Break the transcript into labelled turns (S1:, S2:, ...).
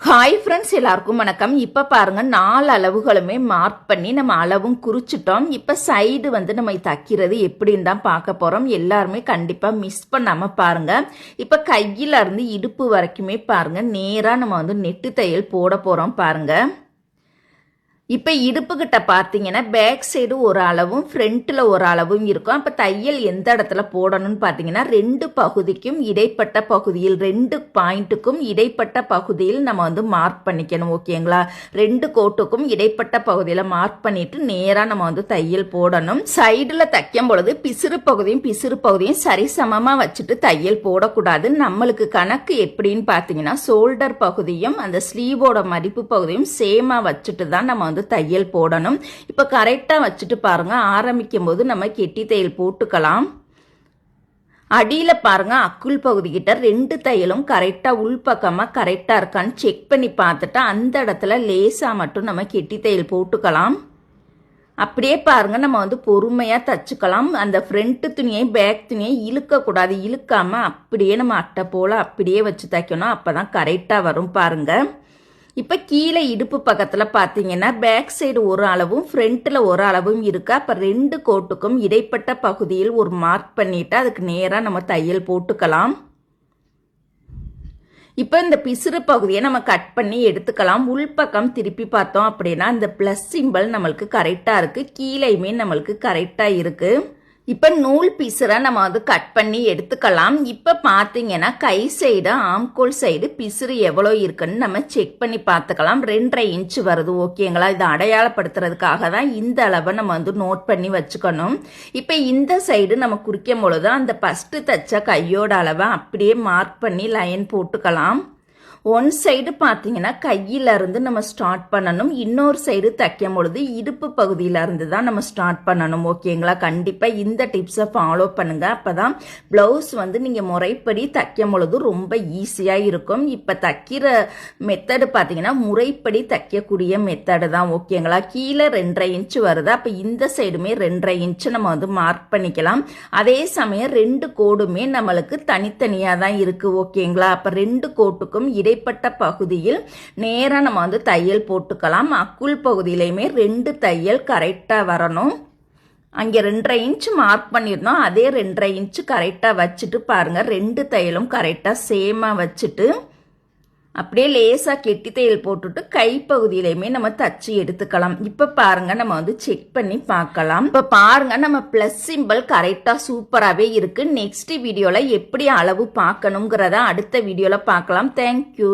S1: Hi friends எல்லாருக்கும் வணக்கம். இப்போ பாருங்க நாலு அளவுகளுமே மார்க் பண்ணி நம்ம அளவும் குறிச்சிட்டோம். இப்போ சைடு வந்து நம்ம தைக்கிறது எப்படின்னு தான் பார்க்க போகிறோம் எல்லாருமே கண்டிப்பாக மிஸ் பண்ணாமல் பாருங்க. இப்போ கையிலேருந்து இடுப்பு வரைக்குமே பாருங்க நேராக நம்ம வந்து நெட்டு தையல் போட போகிறோம் பாருங்கள் இப்போ இடுப்புக்கிட்ட பார்த்தீங்கன்னா பேக் சைடு ஒரு அளவும் ஃப்ரண்ட்டில் ஒரு அளவும் இருக்கும். அப்போ தையல் எந்த இடத்துல போடணும்னு பார்த்தீங்கன்னா ரெண்டு பகுதிக்கும் இடைப்பட்ட பகுதியில் ரெண்டு பாயிண்ட்டுக்கும் இடைப்பட்ட பகுதியில் நம்ம வந்து மார்க் பண்ணிக்கணும் ஓகேங்களா ரெண்டு கோட்டுக்கும் இடைப்பட்ட பகுதியில் மார்க் பண்ணிட்டு நேராக நம்ம வந்து தையல் போடணும். சைடில் தைக்கும் பொழுது பிசிறு பகுதியும் பிசிறு பகுதியும் சரிசமமாக வச்சுட்டு தையல் போடக்கூடாது. நம்மளுக்கு கணக்கு எப்படின்னு பார்த்தீங்கன்னா ஷோல்டர் பகுதியும் அந்த ஸ்லீவோட மதிப்பு பகுதியும் சேமாக வச்சுட்டு தான் நம்ம வந்து தையல் போடணும். இப்போ கரெக்டாக வச்சுட்டு பாருங்கள் ஆரம்பிக்கும் போது நம்ம கெட்டி தையல் போட்டுக்கலாம். அடியில் பாருங்கள் அக்குள் பகுதிக்கிட்ட ரெண்டு தையலும் கரெக்டாக உள்பக்கமாக கரெக்டாக இருக்கான்னு செக் பண்ணி பார்த்துட்டு அந்த இடத்துல லேசாக மட்டும் நம்ம கெட்டி தையல் போட்டுக்கலாம். அப்படியே பாருங்கள் நம்ம வந்து பொறுமையாக தச்சுக்கலாம். அந்த ஃப்ரண்ட்டு துணியை பேக் துணியை இழுக்கக்கூடாது. இழுக்காமல் அப்படியே நம்ம அட்டை போல் அப்படியே வச்சு தைக்கணும். அப்போ தான் கரெக்டாக வரும் பாருங்கள் இப்போ கீழே இடுப்பு பக்கத்தில் பார்த்தீங்கன்னா பேக் சைடு ஒரு அளவும் ஃப்ரண்ட்டில் ஒரு அளவும் இருக்கா? அப்போ ரெண்டு கோட்டுக்கும் இடைப்பட்ட பகுதியில் ஒரு மார்க் பண்ணிவிட்டு அதுக்கு நேராக நம்ம தையல் போட்டுக்கலாம். இப்போ இந்த பிசுறு பகுதியை நம்ம கட் பண்ணி எடுத்துக்கலாம். உள்பக்கம் திருப்பி பார்த்தோம் அப்படின்னா இந்த ப்ளஸ் சிம்பிள் நம்மளுக்கு கரெக்டாக இருக்குது கீழேயுமே நம்மளுக்கு கரெக்டாக இருக்குது இப்போ நூல் பிசுரை நம்ம வந்து கட் பண்ணி எடுத்துக்கலாம். இப்போ பார்த்தீங்கன்னா கை சைடு ஆம்கோல் சைடு பிசுறு எவ்வளோ இருக்குன்னு நம்ம செக் பண்ணி பார்த்துக்கலாம் ரெண்டரை இன்ச்சு வருது ஓகேங்களா இதை அடையாளப்படுத்துறதுக்காக தான் இந்த அளவை நம்ம வந்து நோட் பண்ணி வச்சுக்கணும். இப்போ இந்த சைடு நம்ம குறிக்கும் பொழுது அந்த ஃபஸ்ட்டு தச்ச கையோட அளவை அப்படியே மார்க் பண்ணி லைன் போட்டுக்கலாம். ஒன் சைடு பார்த்தீங்கன்னா கையிலேருந்து நம்ம ஸ்டார்ட் பண்ணணும். இன்னொரு சைடு தைக்கும் பொழுது இடுப்பு பகுதியிலேருந்து தான் நம்ம ஸ்டார்ட் பண்ணணும். ஓகேங்களா கண்டிப்பாக இந்த டிப்ஸை ஃபாலோ பண்ணுங்க. அப்போ தான் ப்ளவுஸ் வந்து நீங்கள் முறைப்படி தைக்கும் பொழுது ரொம்ப ஈஸியாக இருக்கும். இப்போ தைக்கிற மெத்தடு பார்த்தீங்கன்னா முறைப்படி தைக்கக்கூடிய மெத்தடு தான். ஓகேங்களா கீழே ரெண்டரை இன்ச்சு வருது. அப்போ இந்த சைடுமே ரெண்டரை இன்ச்சு நம்ம வந்து மார்க் பண்ணிக்கலாம். அதே சமயம் ரெண்டு கோடுமே நம்மளுக்கு தனித்தனியாக தான் இருக்குது ஓகேங்களா அப்போ ரெண்டு கோட்டுக்கும் இடை இடைப்பட்ட பகுதியில் நேராக நம்ம வந்து தையல் போட்டுக்கலாம். அக்குள் பகுதியிலையுமே ரெண்டு தையல் கரெக்டாக வரணும். அங்கே ரெண்டரை இன்ச்சு மார்க் பண்ணியிருந்தோம் அதே ரெண்டரை இன்ச்சு கரெக்டாக வச்சுட்டு பாருங்கள் ரெண்டு தையலும் கரெக்டாக சேமாக வச்சுட்டு அப்படியே லேசாக கெட்டி தையல் போட்டுட்டு கைப்பகுதியிலையுமே நம்ம தச்சு எடுத்துக்கலாம். இப்போ பாருங்க நம்ம வந்து செக் பண்ணி பார்க்கலாம். இப்போ பாருங்க நம்ம ப்ளஸ் சிம்பிள் கரெக்டாக சூப்பராகவே இருக்கு. நெக்ஸ்ட் வீடியோவில் எப்படி அளவு பார்க்கணுங்கிறத அடுத்த வீடியோவில் பார்க்கலாம். தேங்க்யூ